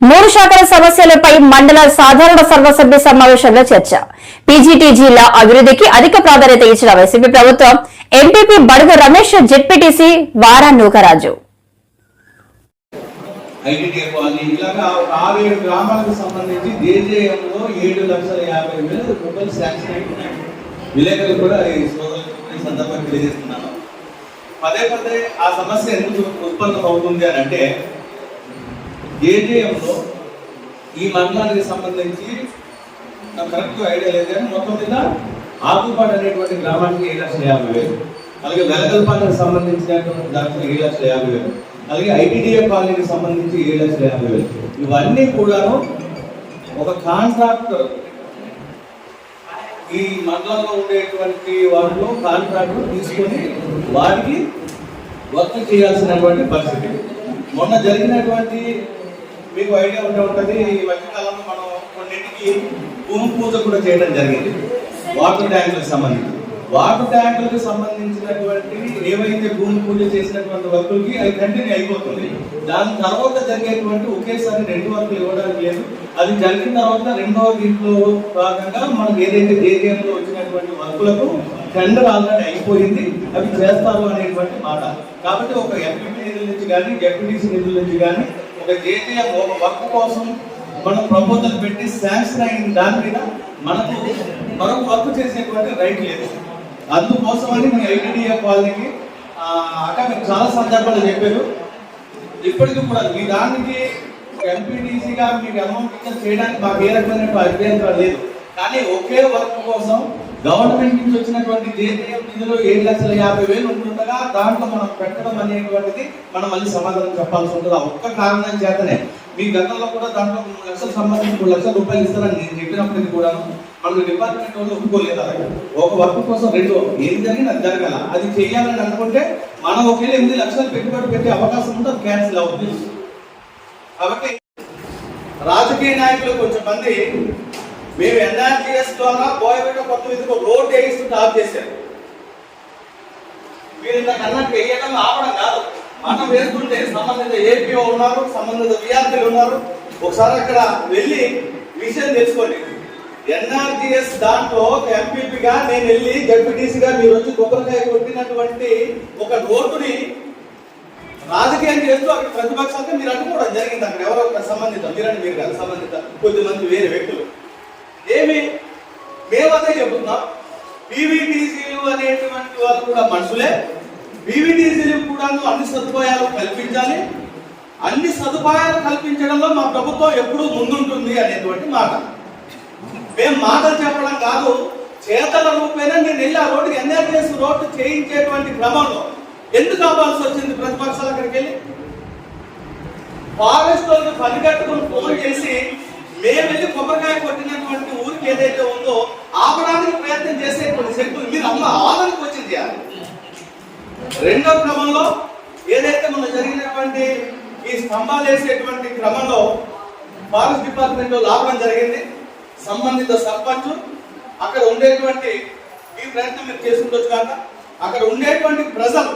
మూడు శాఖల సమస్యలపై మండల సాధారణ సర్వసభ్య సమావేశంలో చర్చ. పీజీటీజీల అభివృద్ధికి అధిక ప్రాధాన్యత ఇచ్చిన వైసీపీ ప్రభుత్వం ఎంపీపీ బడుగు రమేష్ జెడ్పీటీసీ వారా నూకరాజు. పదే పదే ఆ సమస్య ఎందుకు ఉత్పన్నం అవుతుంది అని అంటే ఏజేఎంలో ఈ మండలానికి సంబంధించి నాకు కరెక్ట్ ఐడియా లేదు కానీ మొత్తం మీద ఆకుపాటు అనేటువంటి గ్రామానికి ఏడు లక్షల యాభై వేలు. అలాగే వెలగల్పానికి సంబంధించినటువంటి దాంట్లో ఏడు లక్షల యాభై వేలు. అలాగే ఐటీడీఏ కాలనీకి సంబంధించి ఏడు లక్షల యాభై వేలు. ఇవన్నీ కూడాను ఒక కాంట్రాక్టర్ ఈ మండలంలో ఉండేటువంటి వాళ్ళు కాంట్రాక్టర్ తీసుకొని వారికి వర్క్ చేయాల్సినటువంటి పరిస్థితి. మొన్న జరిగినటువంటి మీకు ఐడియా ఉంటే ఉంటుంది. ఈ మధ్యకాలంలో మనం కొన్నింటికి భూమి పూజ కూడా చేయడం జరిగింది. వాటర్ ట్యాంకులకు సంబంధించి. వాటర్ ట్యాంకులకు సంబంధించినటువంటి ఏవైతే భూమి పూజ చేసినటువంటి వర్కులకి అది కంటిన్యూ అయిపోతుంది. దాని తర్వాత జరిగేటువంటి ఒకేసారి రెండు వర్కులు ఇవ్వడానికి లేదు. అది జరిగిన తర్వాత రెండవ దీంట్లో భాగంగా మనకు ఏదైతే ఏరియాలో వచ్చినటువంటి వర్కులకు టెండర్ ఆల్రెడీ అయిపోయింది. అవి చేస్తారు అనేటువంటి మాట. కాబట్టి ఒక ఎంపీపీ నిధుల నుంచి కానీ డెప్యూటీసీ నిధుల నుంచి కానీ ఒక జేజేఎం ఒక వర్క్ కోసం మనం ప్రపోజల్ పెట్టి శాంక్షన్ అయిన దాని మీద మనకు మరొక వర్క్ చేసేటువంటి రైట్ లేదు. అందుకోసమని మీ ఐటీడీఏ కాలనీకి అక్కడ అక్క మీరు చాలా సందర్భాలు చెప్పారు. ఇప్పటికీ కూడా మీ దానికి ఎంపీటీసీగా మీకు అమౌంట్ ఇచ్చిన చేయడానికి మాకు ఏ రకమైన అభ్యంతరం లేదు. కానీ ఒకే వర్క్ కోసం గవర్నమెంట్ నుంచి వచ్చినటువంటి జేజేఎం నిధులు ఏడు లక్షల యాభై వేలు ఉంటుండగా దాంట్లో మనం పెట్టడం అనేటువంటిది మనం మళ్ళీ సమాధానం చెప్పాల్సి ఉంటుంది. ఆ ఒక్క కారణం చేతనే మీ గతంలో కూడా దాంట్లో మూడు లక్షలు సంబంధించి మూడు లక్షల రూపాయలు ఇస్తారని నేను చెప్పినప్పటికీ కూడా మనకు డిపార్ట్మెంట్ వాళ్ళు ఒప్పుకోలేదు అలాగే. ఒక వర్క్ కోసం రెండు ఏం జరిగింది అది జరగాల. అది చేయాలని అనుకుంటే మనం ఒకవేళ ఎనిమిది లక్షలు పెట్టుబడి పెట్టే అవకాశం ఉంటే అది క్యాన్సిల్ అవుతుంది. కాబట్టి రాజకీయ నాయకులు కొంచెం మంది మేము ఎన్ఆర్జీఎస్ ద్వారా బోయబెట్ట కొత్త విధంగా రోడ్ వేయిస్తుంటే ఆఫ్ చేశారు. మీరు ఇంత అన్నట్టు వేయడం ఆపడం కాదు. మనం వేస్తుంటే సంబంధిత ఏపీఓ ఉన్నారు సంబంధిత విద్యార్థులు ఉన్నారు. ఒకసారి అక్కడ వెళ్ళి విషయం తెలుసుకోండి. ఎన్ఆర్జీఎస్ దాంట్లో ఒక ఎంపీపీగా నేను వెళ్ళి జడ్పీటీసీగా మీరు వచ్చి కొబ్బరికాయ కొట్టినటువంటి ఒక రోడ్డుని రాజకీయం చేస్తూ అక్కడ ప్రతిపక్షాలతో మీరు అనుకోవడం జరిగింది అక్కడ ఎవరో సంబంధిత మీరని మీరు కాదు సంబంధిత కొద్దిమంది వేరే వ్యక్తులు. ఏమి? మేము అదే చెబుతున్నాం. పీవీటీసీలు అనేటువంటి వాళ్ళు కూడా మనుషులే. పీవీటీసీలు కూడా అన్ని సదుపాయాలు కల్పించాలి. అన్ని సదుపాయాలు కల్పించడంలో మా ప్రభుత్వం ఎప్పుడూ ముందుంటుంది అనేటువంటి మాట. మేము మాటలు చెప్పడం కాదు చేతల రూపేనా నేను వెళ్ళి ఆ రోడ్డుకి ఎన్ఆర్ఎస్ రోడ్డు చేయించేటువంటి క్రమంలో ఎందుకు అవ్వాల్సి వచ్చింది ప్రతిపక్షాలు అక్కడికి వెళ్ళి? ఫారెస్ట్ వాళ్ళకి పని కట్టుకుని ఫోన్ చేసి మేము వెళ్ళి కొబ్బరికాయ కొట్టినటువంటి ఊరికి ఏదైతే ఉందో ఆపడానికి ప్రయత్నం చేసేటువంటి శక్తులు మీరు అమ్మ ఆదరణకు వచ్చింది చేయాలి. రెండో క్రమంలో ఏదైతే మన జరిగినటువంటి ఈ స్తంభాలు వేసేటువంటి క్రమంలో ఫారెస్ట్ డిపార్ట్మెంట్లో లాభం జరిగింది. సంబంధిత సర్పంచ్ అక్కడ ఉండేటువంటి ఈ ప్రయత్నం మీరు చేసుకుంటొచ్చు కాక అక్కడ ఉండేటువంటి ప్రజలు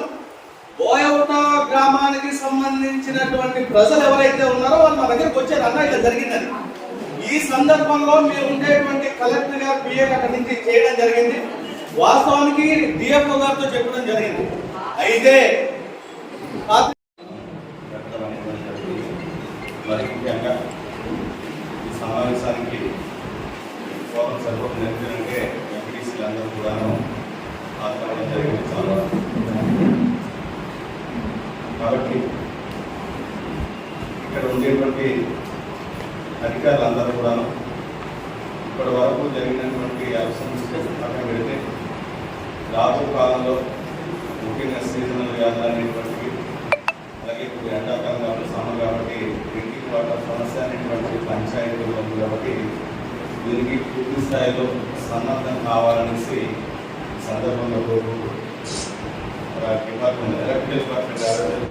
బోయవుట గ్రామానికి సంబంధించినటువంటి ప్రజలు ఎవరైతే ఉన్నారో వాళ్ళు మా దగ్గరికి వచ్చారు. అన్న ఇలా జరిగిందని. ఈ సందర్భంలో మేము ఉండేటువంటి కలెక్టర్ గారు పిఏ అక్కడి నుంచి చేయడం జరిగింది. వాస్తవానికి డిఎఫ్ఓ గారితో చెప్పడం జరిగింది. అయితే పాత్ర- మరి ముఖ్యంగా ఈ సమావేశానికి పూర్వం సరిపోతుంది ఎందుకంటే ఎంపీటీసీలు అందరూ కూడా ఆత్మహత్య జరిగింది చాలా కాబట్టి ఇక్కడ ఉండేటువంటి అధికారులందరూ కూడా ఇప్పటి వరకు జరిగినటువంటి అవసరం పక్కన పెడితే రాబో కాలంలో ముఖ్యంగా సీజనల్ వ్యాధులు అనేటువంటివి అలాగే ఇప్పుడు ఎండాకాలం కాబట్టి సమ్మర్ కాబట్టి డ్రింకింగ్ వాటర్ సమస్య అనేటువంటి పంచాయతీలు ఉంది కాబట్టి దీనికి పూర్తి స్థాయిలో సన్నద్ధం కావాలనేసి సందర్భంలో సందర్భంగా కోరుకుంటూ డిపార్ట్మెంట్ ఎలక్ట్రికల్ డిపార్ట్మెంట్